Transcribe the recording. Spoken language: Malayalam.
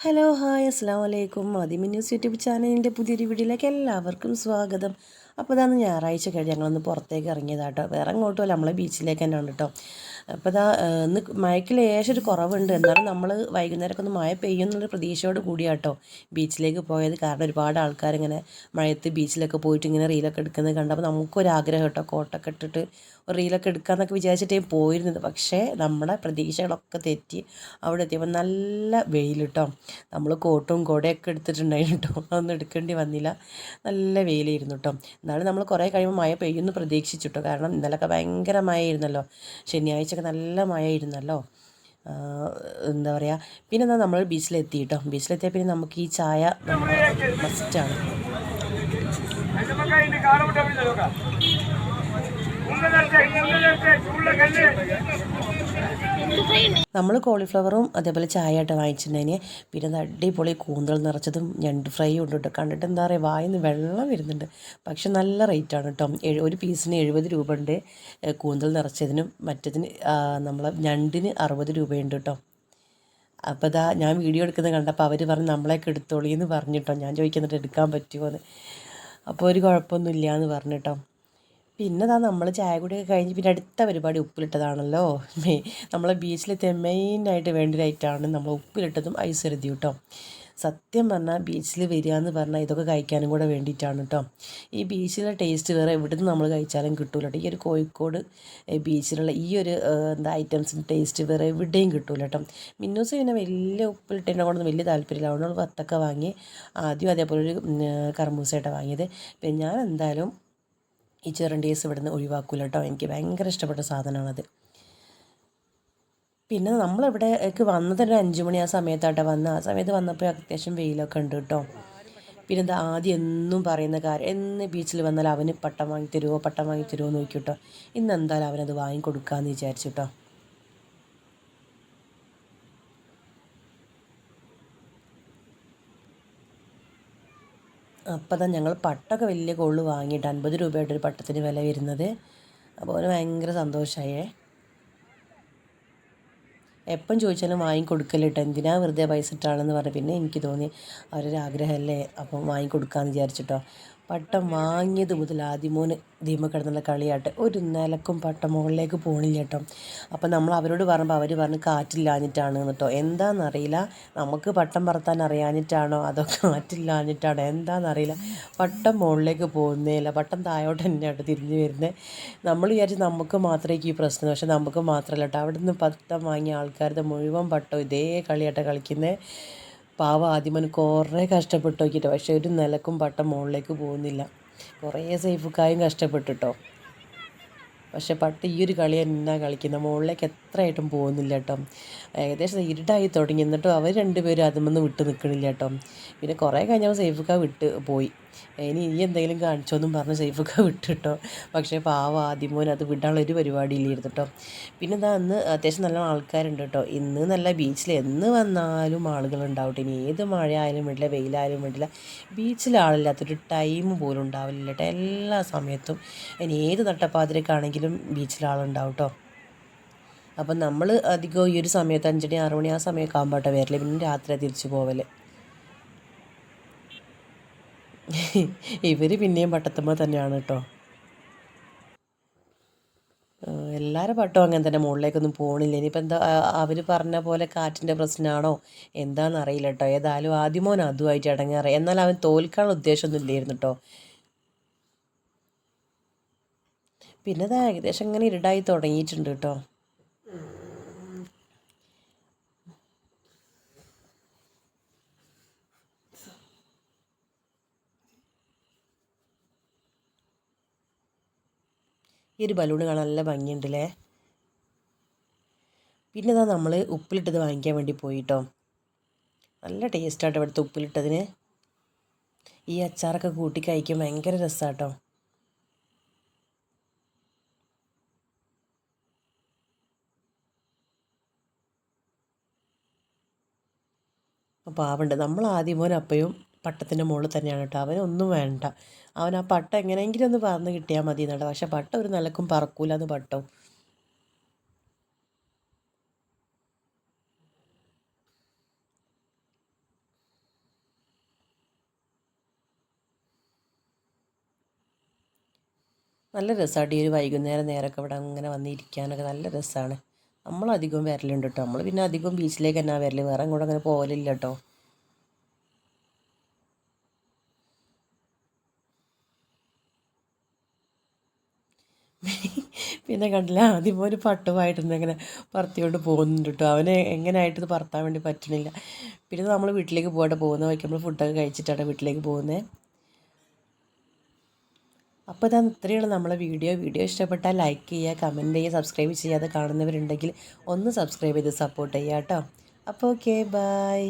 ഹലോ ഹായ് അസ്സാം വലൈക്കും മദിമി ന്യൂസ് യൂട്യൂബ് ചാനലിന്റെ പുതിയൊരു വീഡിയോയിലേക്ക് എല്ലാവർക്കും സ്വാഗതം. അപ്പോൾ ഇതാണ് ഞായറാഴ്ച കഴിഞ്ഞ് ഞങ്ങളൊന്ന് പുറത്തേക്ക് ഇറങ്ങിയതാട്ടോ. വേറെ അങ്ങോട്ടും അല്ല നമ്മളെ ബീച്ചിലേക്ക് തന്നെയാണ് കേട്ടോ. അപ്പോൾ ഇതാ ഇന്ന് മഴയ്ക്ക് ലേശം ഒരു കുറവുണ്ട്. എന്നാലും നമ്മൾ വൈകുന്നേരമൊക്കെ ഒന്ന് മഴ പെയ്യുന്നൊരു പ്രതീക്ഷയോട് കൂടിയാട്ടോ ബീച്ചിലേക്ക് പോയത്. കാരണം ഒരുപാട് ആൾക്കാരിങ്ങനെ മഴയത്ത് ബീച്ചിലൊക്കെ പോയിട്ട് ഇങ്ങനെ റീലൊക്കെ എടുക്കുന്നത് കണ്ടപ്പോൾ നമുക്കൊരാഗ്രഹം കേട്ടോ കോട്ടൊക്കെ ഇട്ടിട്ട് ഒരു റീലൊക്കെ എടുക്കാമെന്നൊക്കെ വിചാരിച്ചിട്ടേ പോയിരുന്നത്. പക്ഷേ നമ്മുടെ പ്രതീക്ഷകളൊക്കെ തെറ്റി അവിടെ എത്തിയപ്പോൾ നല്ല വെയിൽ കേട്ടോ നമ്മൾ കോട്ടും കുടയൊക്കെ എടുത്തിട്ടുണ്ടായിരുന്നു കേട്ടോ അതൊന്നും എടുക്കേണ്ടി വന്നില്ല. നല്ല വെയിലായിരുന്നു കേട്ടോ എന്നാലും നമ്മൾ കുറേ കഴിയുമ്പോൾ മഴ പെയ്യുമെന്ന് പ്രതീക്ഷിച്ചു കേട്ടോ കാരണം ഇന്നലെയൊക്കെ ഭയങ്കര മഴയായിരുന്നല്ലോ. ശനിയാഴ്ചയൊക്കെ നല്ല മഴയായിരുന്നല്ലോ. എന്താ പറയുക പിന്നെ എന്നാൽ നമ്മൾ ബീച്ചിലെത്തി കേട്ടോ ബീച്ചിലെത്തിയാൽ പിന്നെ നമുക്ക് ഈ ചായ മസ്റ്റാണ് നമ്മൾ കോളിഫ്ലവറും അതേപോലെ ചായ ആയിട്ട് വാങ്ങിച്ചിട്ടുണ്ടതിന് പിന്നെ അടിപൊളി കൂന്തൽ നിറച്ചതും ഞണ്ട് ഫ്രൈ ഉണ്ട് കേട്ടോ. കണ്ടിട്ട് എന്താ പറയുക വായിന്ന് വെള്ളം വരുന്നുണ്ട്. പക്ഷെ നല്ല റേറ്റാണ് കേട്ടോ. ഒരു പീസിന് എഴുപത് രൂപ ഉണ്ട് കൂന്തൽ നിറച്ചതിനും മറ്റതിന് നമ്മളെ ഞണ്ടിന് അറുപത് രൂപയുണ്ട് കേട്ടോ. അപ്പോൾ ഇതാ ഞാൻ വീഡിയോ എടുക്കുന്നത് കണ്ടപ്പോൾ അവർ പറഞ്ഞ് നമ്മളെയൊക്കെ എടുത്തോളി എന്ന് പറഞ്ഞിട്ടോ ഞാൻ ചോദിക്കുന്നിട്ട് എടുക്കാൻ പറ്റുമോ എന്ന് അപ്പോൾ ഒരു കുഴപ്പമൊന്നുമില്ല എന്ന് പറഞ്ഞിട്ടോ പിന്നെ ഇതാ നമ്മൾ ചായ കുടിയൊക്കെ കഴിഞ്ഞ് പിന്നെ അടുത്ത പരിപാടി ഉപ്പിലിട്ടതാണല്ലോ. നമ്മളെ ബീച്ചിലെത്തിയ മെയിനായിട്ട് വേണ്ട ഒരു നമ്മൾ ഉപ്പിലിട്ടതും ഐസ് എഴുതി കേട്ടോ സത്യം പറഞ്ഞാൽ ബീച്ചിൽ വരിക എന്ന് പറഞ്ഞാൽ ഇതൊക്കെ കഴിക്കാനും കൂടെ വേണ്ടിയിട്ടാണ് കേട്ടോ ഈ ബീച്ചിലെ ടേസ്റ്റ് വേറെ എവിടെ നിന്ന് നമ്മൾ കഴിച്ചാലും കിട്ടൂല കേട്ടോ ഈ ഒരു കോഴിക്കോട് ബീച്ചിലുള്ള ഈ ഒരു എന്താ ഐറ്റംസിന്റെ ടേസ്റ്റ് വേറെ എവിടെയും കിട്ടൂല കേട്ടോ മിന്നൂസ് പിന്നെ വലിയ ഉപ്പിലിട്ടതിനെ കൊണ്ടൊന്നും വലിയ താല്പര്യമില്ല. അതുകൊണ്ട് വത്തക്ക വാങ്ങി ആദ്യം അതേപോലെ ഒരു കർമൂസയായിട്ടാണ് വാങ്ങിയത്. പിന്നെ ഞാൻ എന്തായാലും ഈ ചിറണ്ടീസ് ഇവിടുന്ന് ഒഴിവാക്കൂല കേട്ടോ എനിക്ക് ഭയങ്കര ഇഷ്ടപ്പെട്ട സാധനമാണത് പിന്നെ നമ്മളിവിടേക്ക് വന്നത് ഒരു അഞ്ച് മണി ആ സമയത്താട്ടോ വന്ന്. ആ സമയത്ത് വന്നപ്പോൾ അത്യാവശ്യം വെയിലൊക്കെ ഉണ്ട് കേട്ടോ പിന്നെ എന്താ ആദ്യം എന്നും പറയുന്ന കാര്യം എന്ന് ബീച്ചിൽ വന്നാൽ അവന് പട്ടം വാങ്ങി തരുമോ പട്ടം വാങ്ങി തരുമോ നോക്കി കേട്ടോ ഇന്ന് എന്തായാലും അവനത് വാങ്ങിക്കൊടുക്കാമെന്ന് വിചാരിച്ചു കേട്ടോ അപ്പോൾ തന്നെ ഞങ്ങൾ പട്ടൊക്കെ വലിയ കൊള്ളു വാങ്ങിയിട്ട് അൻപത് രൂപയായിട്ട് ഒരു പട്ടത്തിന് വില വരുന്നത്. അപ്പോൾ അവന് ഭയങ്കര സന്തോഷമായേ എപ്പം ചോദിച്ചാലും വാങ്ങിക്കൊടുക്കലിട്ട് എന്തിനാ വെറുതെ പൈസ ഇട്ടാണെന്ന് പറഞ്ഞ് പിന്നെ എനിക്ക് തോന്നി അവരൊരു ആഗ്രഹമല്ലേ അപ്പം വാങ്ങിക്കൊടുക്കാമെന്ന് വിചാരിച്ചിട്ടോ. പട്ടം വാങ്ങിയത് മുതൽ ആദ്യമോന് ദീമ കിടന്നുള്ള കളിയാട്ടെ. ഒരു നിലക്കും പട്ടം മുകളിലേക്ക് പോണില്ല കേട്ടോ. അപ്പം നമ്മൾ അവരോട് പറഞ്ഞപ്പോൾ അവർ പറഞ്ഞ് കാറ്റില്ലാഞ്ഞിട്ടാണ് കേട്ടോ എന്താണെന്നറിയില്ല നമുക്ക് പട്ടം പറത്താൻ അറിയാഞ്ഞിട്ടാണോ? അതോ കാറ്റില്ലാഞ്ഞിട്ടാണോ? എന്താണെന്നറിയില്ല പട്ടം മുകളിലേക്ക് പോകുന്നേയില്ല. പട്ടം താഴോട്ട് തന്നെയാണ് തിരിഞ്ഞു വരുന്നത് നമ്മൾ വിചാരിച്ച് നമുക്ക് മാത്രമേ ഈ പ്രശ്നം. പക്ഷെ നമുക്ക് മാത്രമല്ല കേട്ടോ. അവിടെ നിന്ന് പട്ടം വാങ്ങിയ ആൾക്കാരുടെ മുഴുവൻ പട്ടം ഇതേ കളിയാട്ടെ കളിക്കുന്നത് പാവ ആദ്യമൻ കുറേ കഷ്ടപ്പെട്ട് നോക്കിയിട്ട്. പക്ഷേ ഒരു നിലക്കും പട്ടം മുകളിലേക്ക് പോകുന്നില്ല. കുറേ സേഫുക്കായും കഷ്ടപ്പെട്ടിട്ടോ. പക്ഷെ പട്ട് ഈ ഒരു കളി എന്നാ കളിക്കുന്നത് മുകളിലേക്ക് എത്രയായിട്ടും പോകുന്നില്ല കേട്ടോ. ഏകദേശം ഇരുട്ടായി തുടങ്ങി. എന്നിട്ടും അവർ രണ്ടുപേരും അതുമെന്ന് വിട്ട് നിൽക്കണില്ല കേട്ടോ. പിന്നെ കുറേ കഴിഞ്ഞപ്പോൾ സേഫുക്ക വിട്ട് പോയി. ഇനി ഇനി എന്തെങ്കിലും കാണിച്ചോന്നും പറഞ്ഞ് സേഫൊക്കെ വിട്ടിട്ടോ പക്ഷേ പാവ ആദ്യമോൻ അത് വിടാനുള്ള ഒരു പരിപാടിയില്ലായിരുന്നു കേട്ടോ. പിന്നെ എന്താ അന്ന് അത്യാവശ്യം നല്ല ആൾക്കാരുണ്ട് കേട്ടോ. ഇന്ന് നല്ല ബീച്ചിൽ എന്ന് വന്നാലും ആളുകളുണ്ടാവട്ടെ ഇനി ഏത് മഴ ആയാലും വേണ്ടില്ല വെയിലായാലും വേണ്ടില്ല. ബീച്ചിൽ ആളില്ലാത്തൊരു ടൈം പോലും ഉണ്ടാവില്ല കേട്ടോ. എല്ലാ സമയത്തും. ഇനി ഏത് നട്ടപ്പാതിരക്കാണെങ്കിലും ബീച്ചിൽ ആളുണ്ടാവും കേട്ടോ. അപ്പം നമ്മൾ അധികം ഈ ഒരു സമയത്ത് അഞ്ചണി ആറ് മണി ആ സമയമൊക്കെ ആകുമ്പോട്ടെ വരൽ. പിന്നെ രാത്രി തിരിച്ചു പോവൽ. ഇവർ പിന്നെയും പട്ടത്തുമ്പോൾ തന്നെയാണ് കേട്ടോ എല്ലാവരും പട്ടവും അങ്ങനെ തന്നെ. മുകളിലേക്കൊന്നും പോകണില്ല ഇനിയിപ്പോൾ എന്താ അവർ പറഞ്ഞ പോലെ കാറ്റിന്റെ പ്രശ്നമാണോ എന്താണെന്ന് അറിയില്ല കേട്ടോ ഏതായാലും ആദ്യമോൻ അതുമായിട്ട് ഇടങ്ങാറ് എന്നാൽ അവൻ തോൽക്കാനുള്ള ഉദ്ദേശമൊന്നും ഇല്ലായിരുന്നു കേട്ടോ പിന്നെ അത് ഏകദേശം ഇങ്ങനെ ഇരുടായി തുടങ്ങിയിട്ടുണ്ട് കേട്ടോ ഈ ഒരു ബലൂൺ കാണാൻ നല്ല ഭംഗിയുണ്ടല്ലേ? പിന്നെ ഇതാ നമ്മൾ ഉപ്പിലിട്ടത് വാങ്ങിക്കാൻ വേണ്ടി പോയിട്ടോ. നല്ല ടേസ്റ്റാട്ടോ ഇവിടുത്തെ ഉപ്പിലിട്ടതിന്. ഈ അച്ചാറൊക്കെ കൂട്ടി കഴിക്കാൻ ഭയങ്കര രസമാട്ടോ പാവുണ്ട്. നമ്മൾ ആദ്യം മോൻ അപ്പയും പട്ടത്തിന്റെ മുകളിൽ തന്നെയാണ് കേട്ടോ. അവനൊന്നും വേണ്ട. അവൻ ആ പട്ടം എങ്ങനെയെങ്കിലും ഒന്ന് പറന്ന് കിട്ടിയാൽ മതി എന്നുള്ളത് പക്ഷെ പട്ടം ഒരു നിലക്കും പറക്കൂല എന്ന് പട്ടവും നല്ല രസമാണ് ഈ ഒരു വൈകുന്നേരം നേരമൊക്കെ ഇവിടെ അങ്ങനെ വന്നിരിക്കാനൊക്കെ നല്ല രസമാണ്. നമ്മളധികം വരലുണ്ട് കേട്ടോ. നമ്മൾ പിന്നെ അധികം ബീച്ചിലേക്ക് തന്നെ വരൽ വേറെ കൂടെ അങ്ങനെ പോകലില്ല കേട്ടോ. പിന്നെ കണ്ടില്ല ആദ്യം ഒരു പട്ടുമായിട്ടൊന്നും ഇങ്ങനെ പറത്തിയോണ്ട് പോകുന്നുണ്ട് കേട്ടോ അവന് എങ്ങനെയായിട്ട് ഇത് പറത്താൻ വേണ്ടി പറ്റണില്ല പിന്നെ നമ്മൾ വീട്ടിലേക്ക് പോകട്ടെ പോകുന്ന വഴിക്ക് നമ്മൾ ഫുഡൊക്കെ കഴിച്ചിട്ടാണ് വീട്ടിലേക്ക് പോകുന്നത് അപ്പോൾ ഇതാണ് ഇത്രയാണ് നമ്മളെ വീഡിയോ. വീഡിയോ ഇഷ്ടപ്പെട്ടാൽ ലൈക്ക് ചെയ്യുക കമന്റ് ചെയ്യുക സബ്സ്ക്രൈബ് ചെയ്യാതെ കാണുന്നവരുണ്ടെങ്കിൽ ഒന്ന് സബ്സ്ക്രൈബ് ചെയ്ത് സപ്പോർട്ട് ചെയ്യുക കേട്ടോ. അപ്പോൾ ഓക്കെ ബൈ.